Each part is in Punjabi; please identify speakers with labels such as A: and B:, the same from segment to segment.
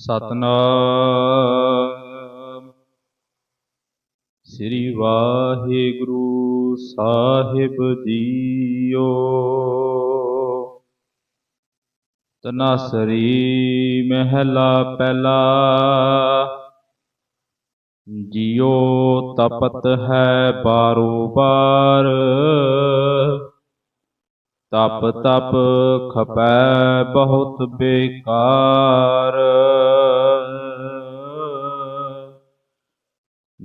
A: ਸਤਨਾਮ। ਸ੍ਰੀ ਵਾਹਿਗੁਰੂ ਸਾਹਿਬ ਜੀਓ। ਤਨਾਸਰੀ ਮਹਿਲਾ ਪਹਿਲਾ। ਜਿਉ ਤਪਤ ਹੈ ਬਾਰੋ ਬਾਰ। ਤਪ ਤਪ ਖਪੈ ਬਹੁਤ ਬੇਕਾਰ।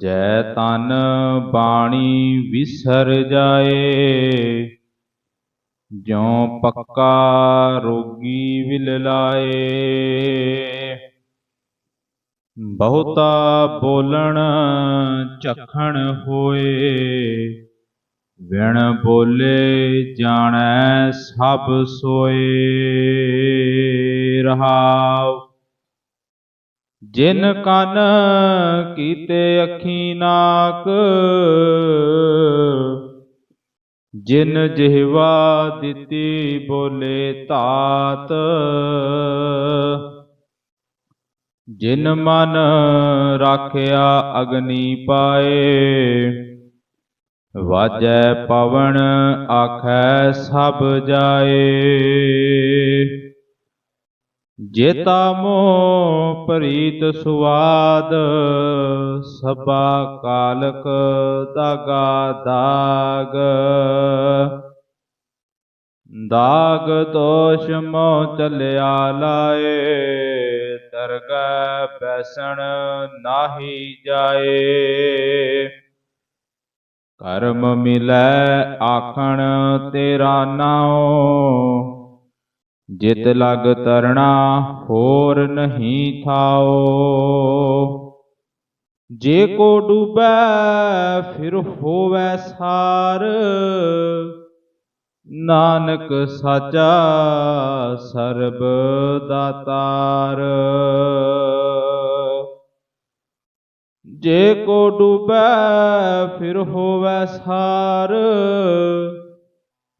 A: ਜੈ ਤਨ ਬਾਣੀ ਵਿਸਰ ਜਾਏ, ਜਿਉ ਪੱਕਾ ਰੋਗੀ ਵਿਲ ਲਾਏ। ਬਹੁਤਾ ਬੋਲਣ ਝਖਣ ਹੋਏ ਵਿਣ ਬੋਲੇ ਜਾਣੈ ਸਭ ਸੋਏ। ਰਹਾਉ ਜਿਨ ਕਨ ਕੀਤੇ ਅੱਖੀ ਨਾਕ, ਜਿਨ ਜਿਹਵਾ ਦਿੱਤੀ ਬੋਲੇ ਧਾਤ ਜਿਨ ਮਨ ਰਾਖਿਆ ਅਗਨੀ ਪਾਏ, ਵਾਜੈ ਪਵਨ ਆਖੈ ਸਭ ਜਾਏ। ਜੇਤਾ ਮੋਹ ਪ੍ਰੀਤ ਸੁਆਦ ਸਭਾ ਕਾਲਕ ਦਾਗਾ ਦਾਗ। ਦਾਗ ਦੋਸ਼ ਮੋ ਚੱਲਿਆ ਲਾਏ ਦਰਗਹਿ ਬੈਸਣ ਨਾਹੀ ਜਾਏ। ਕਰਮ ਮਿਲੈ ਆਖਣ ਤੇਰਾ ਨਾਉ ਜਿਤ ਲਗ ਤਰਣਾ ਹੋਰ ਨਹੀਂ ਥਾਓ। ਜੇ ਕੋ ਡੂਬੈ, ਫਿਰ ਹੋਵੇ ਸਾਰ। ਨਾਨਕ ਸਾਚਾ ਸਰਬ ਦਾਤਾਰ। ਜੇ ਕੋ ਡੂਬੈ, ਫਿਰ ਹੋਵੇ ਸਾਰ।